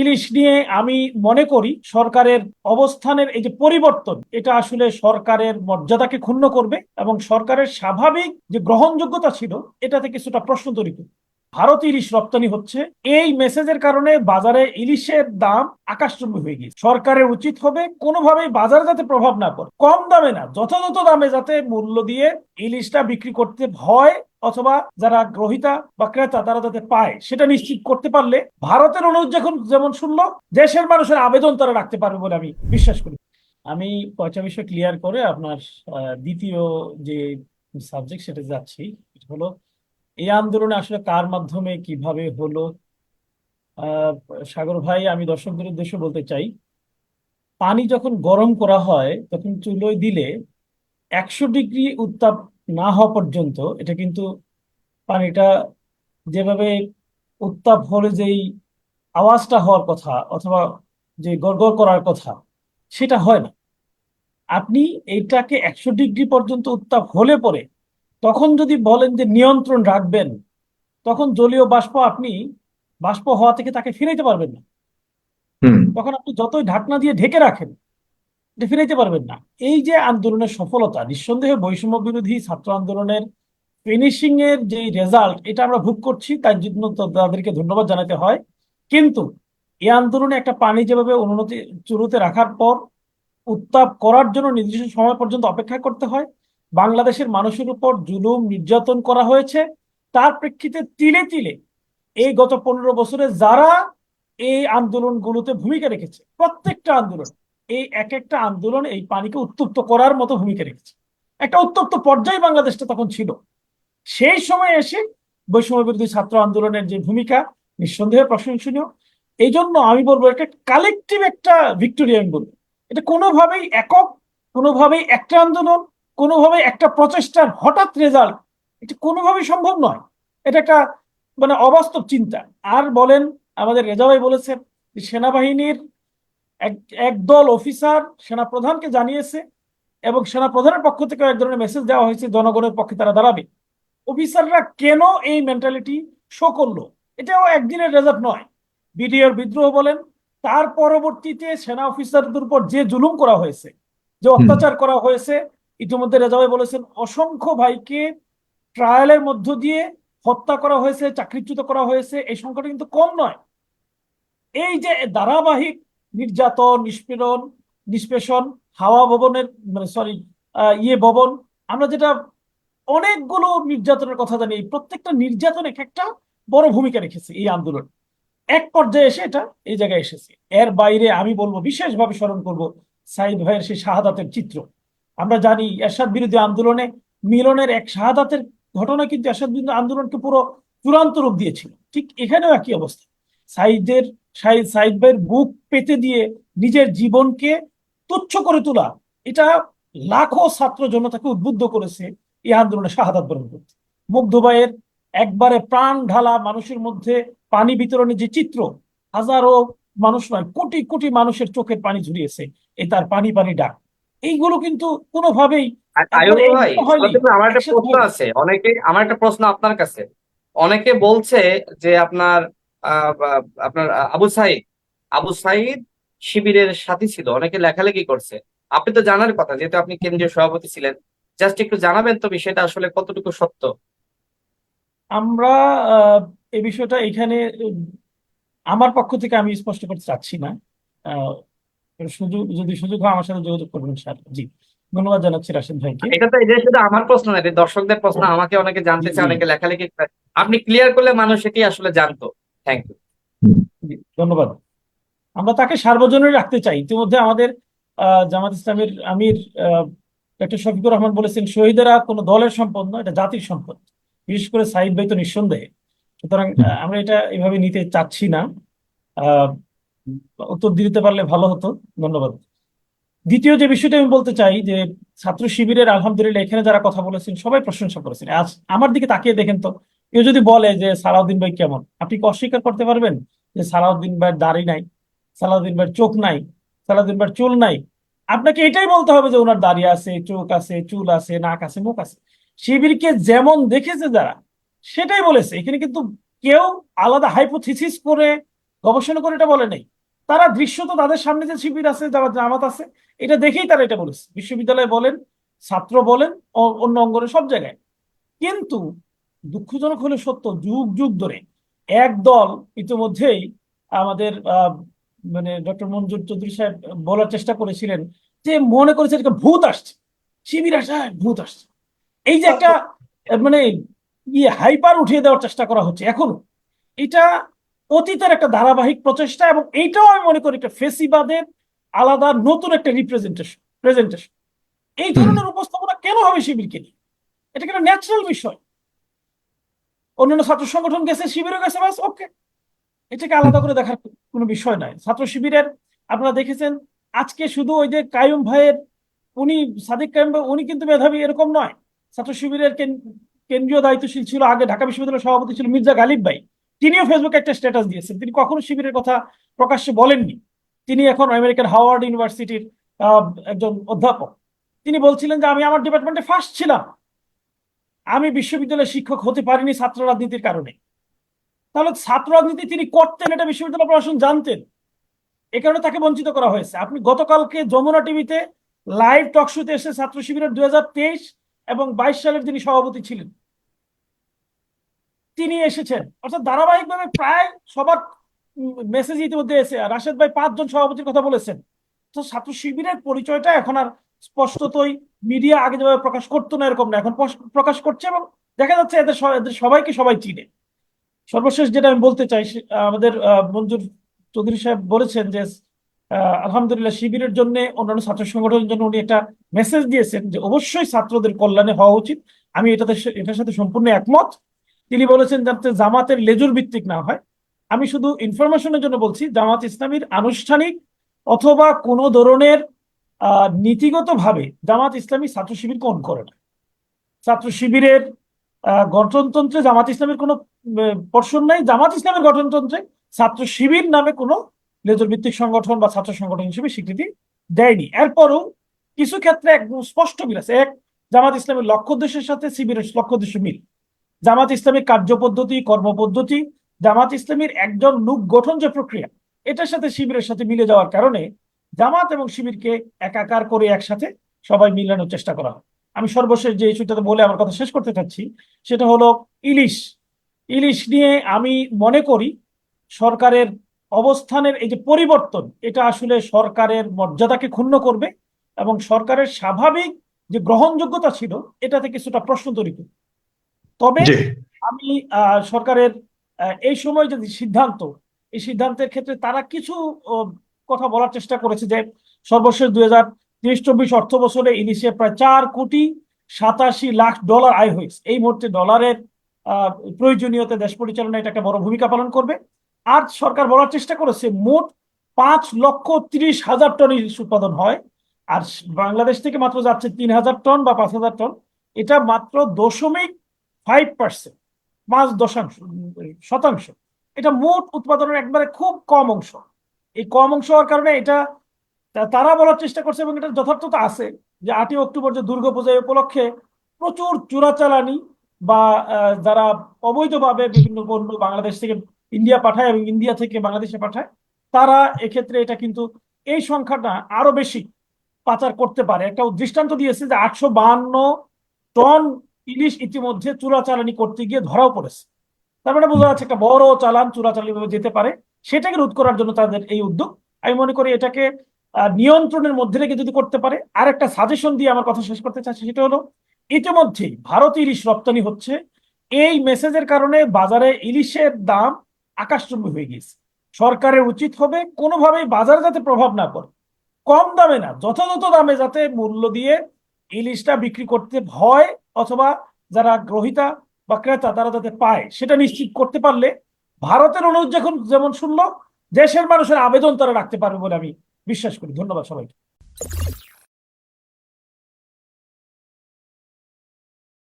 ইলিশ নিয়ে আমি মনে করি সরকারের অবস্থানের এই যে পরিবর্তন, এটা আসলে সরকারের মর্যাদাকে ক্ষুণ্ণ করবে এবং সরকারের স্বাভাবিক যে গ্রহণযোগ্যতা ছিল, এটাতে কিছুটা প্রশ্ন তৈরি করবে। ভারত ইলিশ রপ্তানি হচ্ছে, এই মেসেজের কারণে বাজারে ইলিশের দাম আকাশচুম্বী হয়ে গিয়েছে। সরকারের উচিত হবে কোনোভাবেই বাজারে যাতে প্রভাব না পড়ে। কম দামে না, যথাযথ দামে যাতে মূল্য দিয়ে ইলিশটা বিক্রি করতে হয় অথবা যারা গ্রহিতা বা ক্রেতা, তারা যাতে পায়। সেটা নিশ্চিত করতে পারলে ভারতের অনুরোধ যখন, যেমন শুনলো, দেশের মানুষের আবেদন তারা রাখতে পারবে বলে আমি বিশ্বাস করি। আমি কয়টা বিষয় ক্লিয়ার করে আপনার দ্বিতীয় যে সাবজেক্ট সেটা যাচ্ছি হলো, এই আন্দোলনে আসলে কার মাধ্যমে, কীভাবে হলো? সাগর ভাই, আমি দর্শকদের উদ্দেশ্যে বলতে চাই, পানি যখন গরম করা হয়, তখন চুলোয় দিলে একশো ডিগ্রি উত্তাপ না হওয়া পর্যন্ত এটা কিন্তু পানিটা যেভাবে উত্তাপ হলে যেই আওয়াজটা হওয়ার কথা অথবা যে গড়গড় করার কথা সেটা হয় না। আপনি এইটাকে একশো ডিগ্রি পর্যন্ত উত্তাপ হলে পরে তখন যদি বলেন যে নিয়ন্ত্রণ রাখবেন তখন জলীয় বাষ্প আপনি বাষ্প হওয়া থেকে তাকে ফিরাইতে পারবেন না। তখন আপনি যতই ঢাকনা দিয়ে ঢেকে রাখেন ফিরাইতে পারবেন না। এই যে আন্দোলনের সফলতা, নিঃসন্দেহে বৈষম্য বিরোধী ছাত্র আন্দোলনের ফিনিশিং এর যে রেজাল্ট এটা আমরা ভোগ করছি, তার জন্য তাদেরকে ধন্যবাদ জানাতে হয়। কিন্তু এই আন্দোলনে একটা পানি যেভাবে উন্নতি চুরুতে রাখার পর উত্তাপ করার জন্য নির্দিষ্ট সময় পর্যন্ত অপেক্ষা করতে হয়, বাংলাদেশের মানুষের উপর জুলুম নির্যাতন করা হয়েছে, তার প্রেক্ষিতে তিলে তিলে এই গত পনেরো বছরে যারা এই আন্দোলনগুলোতে ভূমিকা রেখেছে, প্রত্যেকটা আন্দোলন এই এক একটা আন্দোলন এই পানিকে উত্তপ্ত করার মতো ভূমিকা রেখেছে। একটা উত্তপ্ত পর্যায়ে বাংলাদেশটা তখন ছিল। সেই সময় এসে বৈষম্য বিরোধী ছাত্র আন্দোলনের যে ভূমিকা, নিঃসন্দেহে প্রশংসনীয়। এই জন্য আমি বলব একটা কালেকটিভ একটা ভিক্টোরিয়া আমি বলব। এটা কোনোভাবেই একক, কোনোভাবেই একটা আন্দোলন, কোনোভাবেই একটা প্রচেষ্টার হঠাৎ রেজাল্ট এটা কোনোভাবেই সম্ভব নয়। এটা একটা মানে অবাস্তব চিন্তা। আর বলেন, আমাদের রেজা ভাই বলেছেন সেনাবাহিনীর একদল অফিসার সেনাপ্রধানকে জানিয়েছে এবং সেনাপ্রধানের পক্ষ থেকে এক ধরনের মেসেজ দেওয়া হয়েছে জনগণের পক্ষে তারা দাঁড়াবে। অফিসাররা কেন এই মেন্টালিটি শো করল? এটাও একদিনের রেজাল্ট নয়। বিডিআর বিদ্রোহ বলেন তার পরবর্তীতে সেনা অফিসারদের উপর যে জুলুম করা হয়েছে যে অত্যাচার করা হয়েছে ইতিমধ্যে রেজা ভাই বলেছেন অসংখ্য ভাইকে ট্রায়ালের মধ্য দিয়ে হত্যা করা হয়েছে চাকরিচ্যুত করা হয়েছে এই সংখ্যাটা কিন্তু কম নয়। এই যে ধারাবাহিক নির্যাতন, নিষ্পীড়ন, নিষ্পেষণ, হাওয়া ভবনের মানে সরি ইয়ে ভবন। আমরা যেটা অনেকগুলো নির্যাতনের কথা জানি প্রত্যেকটা নির্যাতন এক একটা বড় ভূমিকা রেখেছে এই আন্দোলন। এক পর্যায়ে এসে এটা এই জায়গায় এসেছে। এর বাইরে আমি বলব, বিশেষভাবে স্মরণ করব সাইদ ভাইয়ের সেই শাহাদাতের চিত্র। আমরা জানি এরশাদ বিরোধী আন্দোলনে মিলনের এক শাহাদাতের ঘটনা কিন্তু এরশাদ বিরোধী আন্দোলনকে পুরো চূড়ান্ত রূপ দিয়েছিল। ঠিক এখানেও একই অবস্থা। সাইদের সাইদ ভাইয়ের বুক পেতে দিয়ে নিজের জীবনকে তুচ্ছ করে তোলা এটা লাখো ছাত্র জনতাকে উদ্বুদ্ধ করেছে এই আন্দোলনে শাহাদাত বরণ করতে। মুগ্ধ ভাইয়ের একবারে প্রাণ ঢালা মানুষের মধ্যে পানি বিতরণের যে চিত্র হাজারো মানুষ নয় কোটি কোটি মানুষের চোখের পানি ঝুরিয়েছে এই তার পানি পানি ডাক। এইগুলো কিন্তু কোনোভাবেই আমার একটা প্রশ্ন আছে অনেকে আমার একটা প্রশ্ন আপনার কাছে। অনেকে বলছে যে আপনার আপনার আবু সাইদ। আবু সাইদ শিবিরের সাথী ছিল অনেকে লেখালেখি করছে। আপনি তো জানার কথা যেহেতু আপনি কেন্দ্রীয় সভাপতি ছিলেন। জাস্ট একটু জানাবেন তো বিষয়টা আসলে কতটুকু সত্য? আমরা এই বিষয়টা এখানে আমার পক্ষ থেকে আমি স্পষ্ট করতে চাচ্ছি না। সুযোগ যদি সুযোগ হয় আমার সাথে যোগাযোগ করবেন স্যার। জি ধন্যবাদ জানাচ্ছি রাশেদ ভাইকে। এটা তো এটা শুধু আমার প্রশ্ন না দর্শকদের প্রশ্ন আমাকে অনেকে জানতে চায় জি। অনেকে লেখালেখি আপনি ক্লিয়ার করলে মানুষ এটি আসলে জানতো। থ্যাংক ইউ ধন্যবাদ। আমরা তাকে সার্বজনীন রাখতে চাই। ইতিমধ্যে আমাদের আহ, জামাত ইসলামের আমির ডক্টর শফিকুর রহমান বলেছেন শহীদেরা কোনো দলের সম্পদ নয় এটা জাতির সম্পদ। বিশেষ করে সাইদ ভাই তো নিঃসন্দেহে। সুতরাং আহ, আমরা এটা এভাবে নিতে চাচ্ছি না। আহ, উত্তর দিতে পারলে ভালো হতো। ধন্যবাদ। দ্বিতীয় যে বিষয়টা আমি বলতে চাই যে ছাত্র শিবিরের আলহামদুলিল্লাহ এখানে যারা কথা বলেছেন সবাই প্রশংসা করেছেন। আজ আমার দিকে তাকিয়ে দেখেন তো কেউ যদি বলে যে সালাউদ্দিন ভাই কেমন, আপনি কি অস্বীকার করতে পারবেন যে সালাউদ্দিন ভাইয়ের দাড়ি নাই, সালাউদ্দিন ভাইয়ের চোখ নাই, সালাউদ্দিন ভাইয়ের চুল নাই? আপনাকে এটাই বলতে হবে যে ওনার দাড়ি আছে, চোখ আছে, চুল আছে, নাক আছে, মুখ আছে। শিবিরকে যেমন দেখেছে যারা, সেটাই বলেছে। এখানে কিন্তু কেউ আলাদা হাইপোথিসিস করে, গবেষণা করে এটা বলে নাই। তারা দৃশ্য তো তাদের সামনে যে শিবির আছে, যারা জামাত আছে, এটা দেখেই তারা এটা বলেছে। বিশ্ববিদ্যালয়ে বলেন, ছাত্র বলেন অন্য অঙ্গনে সব জায়গায়। কিন্তু দুঃখজনক হলে সত্য যুগ যুগ ধরে। এক দল ইতিমধ্যেই আমাদের আহ, মানে ডক্টর মঞ্জুর চৌধুরী সাহেব বলার চেষ্টা করেছিলেন যে মনে করেছে একটা ভূত আসছে। শিবির আসে হ্যাঁ, ভূত আসছে। এই যে একটা মানে ইয়ে হাইপার উঠিয়ে দেওয়ার চেষ্টা করা হচ্ছে এখনও। এটা অতীতের একটা ধারাবাহিক প্রচেষ্টা এবং এইটাও আমি মনে করি একটা ফেসিবাদের আলাদা নতুন একটা রিপ্রেজেন্টেশন প্রেজেন্টেশন এই ধরনের উপস্থাপনা কেন হবে শিবিরকে নিয়ে? এটা একটা ন্যাচারাল বিষয়? অন্যান্য ছাত্র সংগঠন গেছে, শিবিরও গেছে বাস ওকে এটাকে আলাদা করে দেখার কোনো বিষয় নয় ছাত্র শিবিরের আপনারা দেখেছেন, আজকে শুধু ওই যে কায়ুম ভাইয়ের, উনি, সাদিক কায়ুম ভাই, উনি কিন্তু মেধাবী এরকম নয়। ছাত্র শিবিরের কেন- কেন্দ্রীয় দায়িত্বশীল ছিল, আগে ঢাকা বিশ্ববিদ্যালয়ের সভাপতি ছিল মির্জা গালিব ভাই। তিনিও ফেসবুকে একটা স্ট্যাটাস দিয়েছেন। তিনি কখনো শিবিরের কথা প্রকাশ্যে বলেননি। তিনি এখন আমেরিকান হাওয়ার্ড ইউনিভার্সিটির একজন অধ্যাপক। তিনি বলছিলেন যে, আমি আমার ডিপার্টমেন্টে ফার্স্ট ছিলাম। আমি বিশ্ববিদ্যালয়ের শিক্ষক হতে পারিনি ছাত্র রাজনীতির কারণে। তাহলে ছাত্র রাজনীতি তিনি করতেন, এটা বিশ্ববিদ্যালয় প্রশাসন জানতেন। এ কারণে তাকে বঞ্চিত করা হয়েছে। আপনি গতকালকে যমুনা টিভিতে লাইভ টক শোতে এসে ছাত্র শিবিরের দুই হাজার তেইশ এবং বাইশ সালের যিনি সভাপতি ছিলেন, তিনি এসেছেন। অর্থাৎ ধারাবাহিকভাবে প্রায় সবার মেসেজ ইতিমধ্যে এসে, রাশেদ ভাই পাঁচজন সভাপতির কথা বলেছেন। তো ছাত্র শিবিরের পরিচয়টা এখন আর স্পষ্টতই মিডিয়া আগে যেভাবে প্রকাশ করতো না, এরকম না। এখন প্রকাশ করছে এবং দেখা যাচ্ছে এদের এদের সবাইকে সবাই চিনে। সর্বশেষ যেটা আমি বলতে চাই আমাদের মঞ্জুর চৌধুরী সাহেব বলেছেন যে আলহামদুলিল্লাহ শিবিরের জন্য, অন্যান্য ছাত্র সংগঠনের জন্য উনি একটা মেসেজ দিয়েছেন যে, অবশ্যই ছাত্রদের কল্যাণে হওয়া উচিত। আমি এটাতে এটার সাথে সম্পূর্ণ একমত। তিনি বলেছেন যাতে জামাতের লেজুর ভিত্তিক না হয়। আমি শুধু ইনফরমেশনের জন্য বলছি, জামাত ইসলামীর আনুষ্ঠানিক অথবা কোনো ধরনের নীতিগতভাবে জামাত ইসলামী ছাত্র শিবির কোন করে না। ছাত্র শিবিরের গঠনতন্ত্রে জামাত ইসলামের কোনো পর্ষণ নাই। জামাত ইসলামের গঠনতন্ত্রে ছাত্র শিবির নামে কোনো লেজর ভিত্তিক সংগঠন বা ছাত্র সংগঠন হিসেবে স্বীকৃতি দেয়নি। এরপরও কিছু ক্ষেত্রে একদম স্পষ্ট মিল আছে। এক, জামাত ইসলামের লক্ষ্য উদ্দেশ্যের সাথে শিবিরের লক্ষ্য উদ্দেশ্য মিল। জামাত ইসলামের কার্যপদ্ধতি, কর্মপদ্ধতি, জামাত ইসলামীর একজন লোক গঠন যে প্রক্রিয়া, এটার সাথে শিবিরের সাথে মিলে যাওয়ার কারণে জামাত এবং শিবিরকে একাকার করে একসাথে সবাই মিলানোর চেষ্টা করা হয়। আমি সর্বশেষ যে ইস্যুটাতে বলে আমার কথা শেষ করতে চাচ্ছি সেটা হলো ইলিশ। ইলিশ নিয়ে আমি মনে করি সরকারের অবস্থানের এই যে পরিবর্তন এটা আসলে সরকারের মর্যাদাকে ক্ষুণ্ণ করবে এবং সরকারের স্বাভাবিক যে গ্রহণযোগ্যতা ছিল এটাতে কিছুটা প্রশ্ন তৈরি করবে। তবে আমি আহ, সরকারের এই সময় যদি সিদ্ধান্ত এই সিদ্ধান্তের ক্ষেত্রে তারা কিছু কথা বলার চেষ্টা করেছে যে সর্বশেষ দুই হাজার তেইশ চব্বিশ অর্থ বছরে ইলিশে প্রায় চার কোটি সাতাশি লাখ ডলার আয় হয়েছে। এই মুহূর্তে ডলারের প্রয়োজনীয়তা দেশ পরিচালনায় এটা একটা বড় ভূমিকা পালন করবে। আর সরকার বলার চেষ্টা করেছে, মোট পাঁচ লক্ষ তিরিশ হাজার টন ইলিশ উৎপাদন হয়। আর বাংলাদেশ থেকে মাত্র যাচ্ছে তিন হাজার টন বা পাঁচ হাজার টন। এটা মাত্র দশমিক ফাইভ পার্সেন্ট, পাঁচ দশাংশ শতাংশ। এটা মোট উৎপাদনের একবারে খুব কম অংশ। এই কম অংশ হওয়ার কারণে এটা তারা বলার চেষ্টা করছে এবং এটা যথার্থতা আছে যে আটই অক্টোবর যে দুর্গাপূজা উপলক্ষে প্রচুর চোরাচালানি বা যারা অবৈধভাবে বিভিন্ন পণ্য বাংলাদেশ থেকে ইন্ডিয়া পাঠায় এবং ইন্ডিয়া থেকে বাংলাদেশে পাঠায়, তারা এক্ষেত্রে এটা কিন্তু এই সংখ্যাটা আরও বেশি পাচার করতে পারে। একটা দৃষ্টান্ত দিয়েছে যে আটশো বাহান্ন টন ইলিশ ইতিমধ্যে চোরাচালানি করতে গিয়ে ধরাও পড়েছে। তার মানে বোঝা যাচ্ছে একটা বড় চালান চোরাচালানি ভাবে যেতে পারে। সেটাকে রোধ করার জন্য তাদের এই উদ্যোগ। আমি মনে করি এটাকে নিয়ন্ত্রণের মধ্যে রেখে যদি করতে পারে আর একটা সাজেশন দিয়ে আমার কথা শেষ করতে চাচ্ছি, সেটা হলো ইতিমধ্যেই ভারতে ইলিশ রপ্তানি হচ্ছে। এই মেসেজের কারণে বাজারে ইলিশের দাম আকাশচুম্বী হয়ে গিয়েছে। সরকারের উচিত হবে কোনোভাবেই বাজারে যাতে প্রভাব না পড়ে। কম দামে না, যথাযথ দামে যাতে মূল্য দিয়ে ইলিশটা বিক্রি করতে হয় অথবা যারা গ্রহিতা বা ক্রেতা, তারা যাতে পায়, সেটা নিশ্চিত করতে পারলে ভারতের অনুরোধ যখন যেমন শুনলো, দেশের মানুষের আবেদন তারা রাখতে পারবে বলে আমি বিশ্বাস করি। ধন্যবাদ সবাইকে।